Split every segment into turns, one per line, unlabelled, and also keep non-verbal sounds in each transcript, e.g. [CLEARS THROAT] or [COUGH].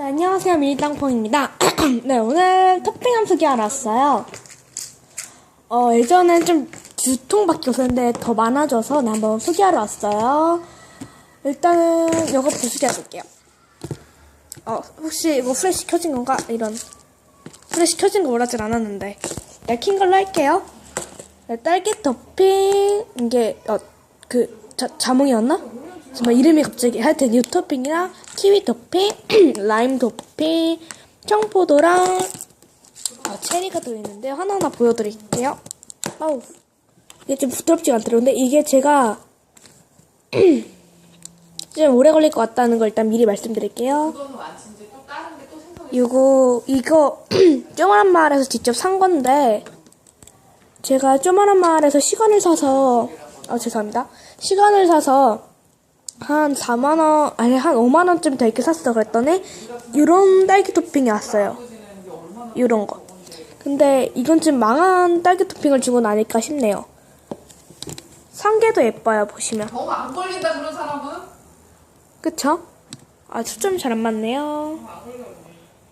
네, 안녕하세요. 밀당펑입니다. [CLEARS THROAT] 네, 오늘 토핑함 소개하러 왔어요. 어, 예전엔 좀 두 통밖에 없었는데 더 많아져서 네, 한번 소개하러 왔어요. 일단은 이거부터 소개해볼게요. 어, 혹시 이거 프레시 켜진 건가? 이런. 프레시 켜진 거 몰라진 않았는데. 네, 킨 걸로 할게요. 네, 딸기 토핑, 이게, 어, 그, 자, 자몽이었나? 정말 이름이 갑자기 하여튼 유 토핑이랑 키위 토핑, [CLEARS THROAT] 라임 토핑, 청포도랑 어, 체리가 들어있는데 하나하나 보여드릴게요. 아우 이게 좀 부드럽지가 않더라고요. 근데 이게 제가 [CLEARS THROAT] 좀 오래 걸릴 것 같다는 걸 일단 미리 말씀드릴게요. 이거 이거 [CLEARS THROAT] 쪼만한 마을에서 직접 산 건데 제가 쪼만한 마을에서 시간을 사서 아 죄송합니다. 시간을 사서 한 4만원, 아니, 한 5만원쯤 되게 샀어. 그랬더니, 요런 딸기 토핑이 왔어요. 요런 거. 근데 이건 좀 망한 딸기 토핑을 주고 나니까 싶네요. 상계도 예뻐요, 보시면.
너무 안 걸린다 그런 사람은
그쵸? 아, 초점이 잘 안 맞네요.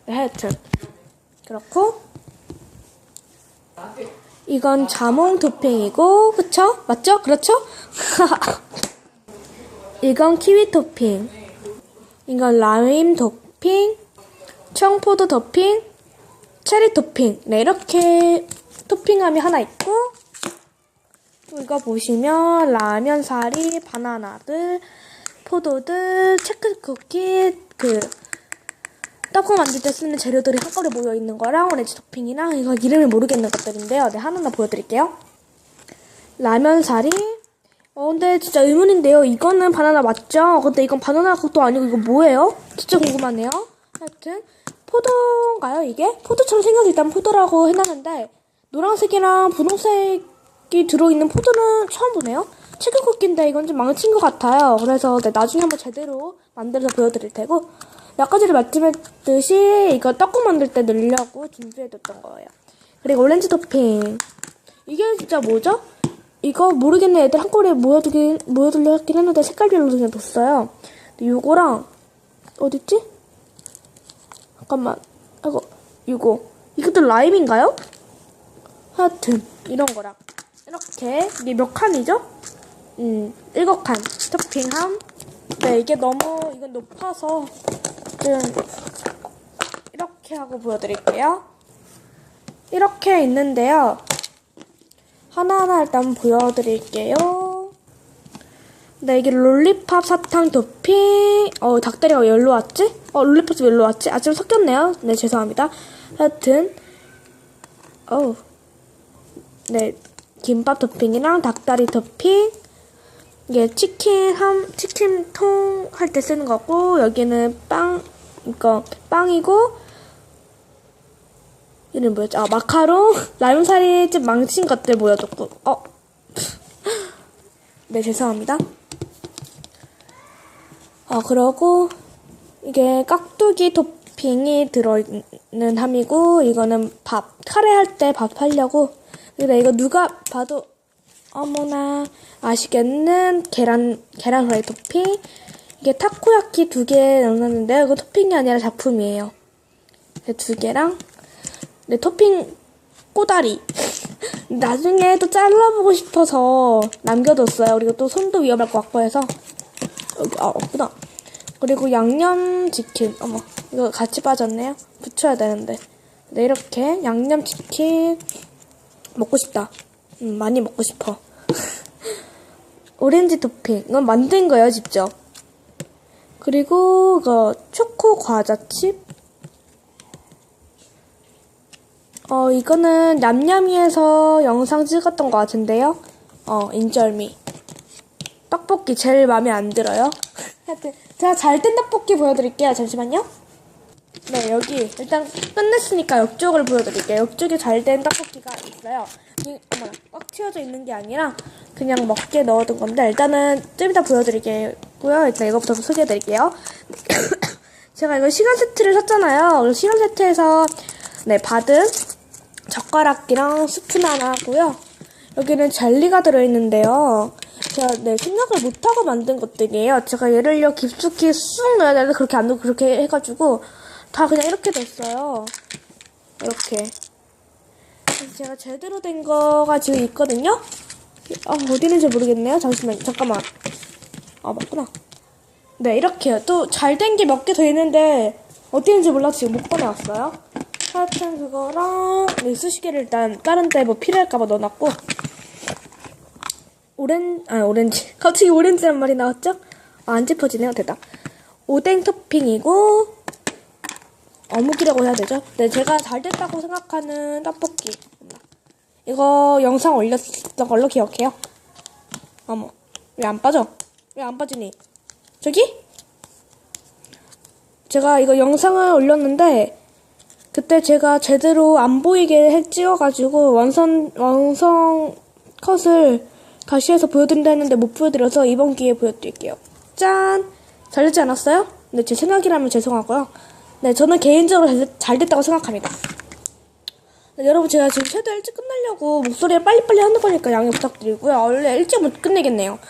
네, 하여튼. 그렇고, 이건 자몽 토핑이고, 그쵸? 맞죠? 그렇죠? [LAUGHS] 이건 키위 토핑. 이건 라임 토핑. 청포도 토핑. 체리 토핑. 네, 이렇게 토핑함이 하나 있고, 또 이거 보시면 라면 사리, 바나나들, 포도들, 체크 쿠키, 그, 떡국 만들 때 쓰는 재료들이 한꺼번에 모여 있는 거랑 오렌지 토핑이랑 이거 이름을 모르겠는 것들인데요. 네, 하나하나 보여드릴게요. 라면 사리. 어, 근데 진짜 의문인데요. 이거는 바나나 맞죠? 근데 이건 바나나 것도 아니고 이거 뭐예요? 진짜 궁금하네요. 하여튼 포도인가요 이게? 포도처럼 생겨서 일단 포도라고 해놨는데 노란색이랑 분홍색이 들어있는 포도는 처음 보네요. 치킨 쿠키인데 이건 좀 망친 것 같아요. 그래서 네, 나중에 한번 제대로 만들어서 보여드릴 테고 아까 전에 말씀했듯이 이거 떡국 만들 때 넣으려고 준비해뒀던 거예요. 그리고 오렌지 토핑. 이게 진짜 뭐죠? 이거 모르겠네. 애들 한꺼번에 모여두긴, 모여두려 했긴 했는데 색깔별로 그냥 뒀어요. 요거랑, 어딨지? 잠깐만. 이거, 이거. 이것도 라임인가요? 하여튼, 이런 거랑. 이렇게, 이게 몇 칸이죠? 음, 일곱 칸. 토핑함. 네, 이게 너무, 이건 높아서, 좀, 이렇게 하고 보여드릴게요. 이렇게 있는데요. 하나하나 일단 보여드릴게요. 네, 이게 롤리팝 사탕 토핑. 어, 닭다리가 왜 여기로 왔지? 어, 롤리팝이 왜 여기로 왔지? 아, 좀 섞였네요. 네, 죄송합니다. 하여튼, 어우. 네, 김밥 토핑이랑 닭다리 토핑. 이게 치킨 함, 치킨 통 할 때 쓰는 거고, 여기는 빵, 이거, 빵이고, 이름 뭐였지? 아, 마카롱, 라임사리 좀 망친 것들 보여줬고, 어. [GASPS] 네, 죄송합니다. 아, 그러고, 이게 깍두기 토핑이 들어있는 함이고, 이거는 밥, 카레 할 때 밥 하려고. 근데 이거 누가 봐도, 어머나, 아시겠는 계란, 계란 후라이 토핑. 이게 타코야키 두 개 넣었는데요. 이거 토핑이 아니라 작품이에요. 이두 개랑, 네, 토핑 꼬다리. 나중에 또 잘라보고 싶어서 남겨뒀어요. 그리고 또 손도 위험할 것 같고 해서. 여기, 아, 없구나. 그리고 양념 치킨. 어머, 이거 같이 빠졌네요. 붙여야 되는데. 네, 이렇게 양념 치킨. 먹고 싶다. 음, 많이 먹고 싶어. [LAUGHS] 오렌지 토핑. 이건 만든 거예요, 직접. 그리고, 그, 초코 과자칩. 어, 이거는 냠냠이에서 영상 찍었던 것 같은데요. 어, 인절미. 떡볶이 제일 마음에 안 들어요. [LAUGHS] 하여튼, 제가 잘된 떡볶이 보여드릴게요. 잠시만요. 네, 여기. 일단 끝냈으니까 옆쪽을 보여드릴게요. 옆쪽에 잘 된 떡볶이가 있어요. 이, 어머나, 꽉 튀어져 있는 게 아니라 그냥 먹게 넣어둔 건데, 일단은 좀 이따 보여드릴게요. 일단 이거부터 소개해드릴게요. [COUGHS] 제가 이거 시간 세트를 샀잖아요. 시간 세트에서 네, 받은 젓가락이랑 스푼 하나 하고요. 여기는 젤리가 들어있는데요. 제가 네, 생각을 못하고 만든 것들이에요. 제가 얘를요, 깊숙이 쑥 넣어야 되는데 그렇게 안 넣고 그렇게 해가지고 다 그냥 이렇게 됐어요. 이렇게. 제가 제대로 된 거가 지금 있거든요. 아, 어디 있는지 모르겠네요. 잠시만, 잠깐만. 아, 맞구나. 네, 이렇게요. 또 잘 된 게 몇 개 더 있는데, 어디 있는지 몰라서 지금 못 꺼내왔어요. 하여튼 그거랑, 네, 수시개를 일단 다른 데뭐 필요할까봐 넣어놨고, 오렌, 아, 오렌지. [LAUGHS] 갑자기 오렌지란 말이 나왔죠? 아, 안 짚어지네요. 됐다. 오뎅 토핑이고, 어묵이라고 해야 되죠? 네, 제가 잘 됐다고 생각하는 떡볶이. 이거 영상 올렸던 걸로 기억해요. 어머, 왜 안 빠져? 왜 안 빠지니? 저기? 제가 이거 영상을 올렸는데, 그때 제가 제대로 안 보이게 해 찍어가지고, 완성, 완성 컷을 다시 해서 보여드린다 했는데 못 보여드려서 이번 기회에 보여드릴게요. 짠! 잘 되지 않았어요? 네, 제 생각이라면 죄송하고요. 네, 저는 개인적으로 잘, 됐다고 생각합니다. 네, 여러분 제가 지금 최대 일찍 끝내려고 목소리를 빨리빨리 하는 거니까 양해 부탁드리고요. 원래 일찍 못 끝내겠네요.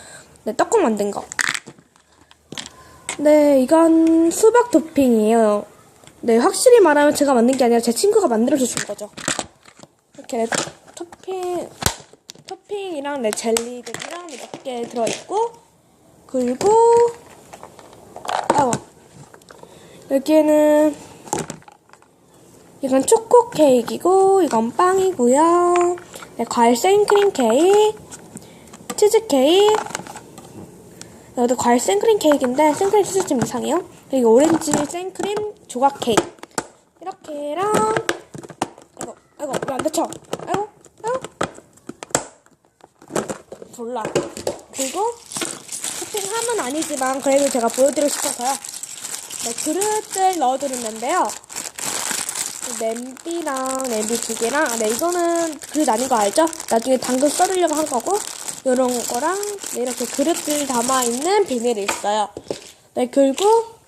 네, 떡국 만든 거. 네, 이건 수박 토핑이에요. 네, 확실히 말하면 제가 만든 게 아니라 제 친구가 만들어서 준 거죠. 이렇게 네, 토핑, 토핑이랑 네, 젤리들이랑 이렇게 들어있고, 그리고, 아우, 여기에는, 이건 초코 케이크이고, 이건 빵이고요. 네, 과일 생크림 케이크, 치즈 케이크, 여기도 과일 생크림 케이크인데 생크림 치즈 좀 이상해요. 그리고 오렌지 생크림 조각 케이크 이렇게랑 이거 이거 왜안 닫혀? 아이고 아이고 몰라. 그리고 토핑함은 아니지만 그래도 제가 보여드리고 싶어서요. 네, 그릇을 넣어드렸는데요. 냄비랑 냄비 두 개랑 아, 네 이거는 그릇 아닌 거 알죠? 나중에 당근 썰으려고 한 거고 이런 거랑 네, 이렇게 그릇들 담아 있는 비닐이 있어요. 네 그리고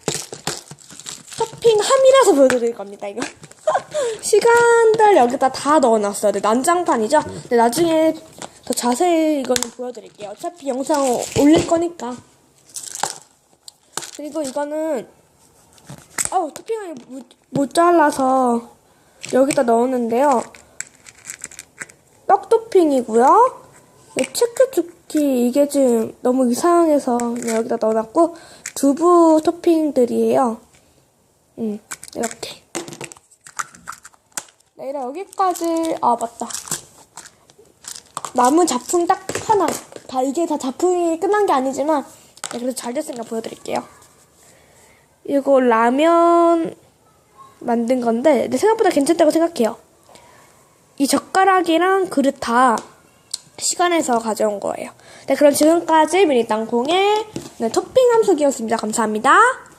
토핑함이라서 보여드릴 겁니다 이거. [LAUGHS] 시간들 여기다 다 넣어놨어요. 네, 난장판이죠? 네, 나중에 더 자세히 이거는 보여드릴게요. 어차피 영상 올릴 거니까. 그리고 이거는 아우 토핑을 못, 못 잘라서 여기다 넣었는데요. 떡 토핑이고요. 네, 치크주키 이게 지금 너무 이상해서 여기다 넣어놨고 두부 토핑들이에요. 음 이렇게. 네, 이래 여기까지 아 맞다. 남은 작품 딱 하나. 다 이게 다 작품이 끝난 게 아니지만 네, 그래도 잘 됐으니까 보여드릴게요. 이거 라면 만든 건데 근데 생각보다 괜찮다고 생각해요. 이 젓가락이랑 그릇 다 시간에서 가져온 거예요. 네, 그럼 지금까지 미니 땅콩의 네, 토핑 함수기였습니다. 감사합니다.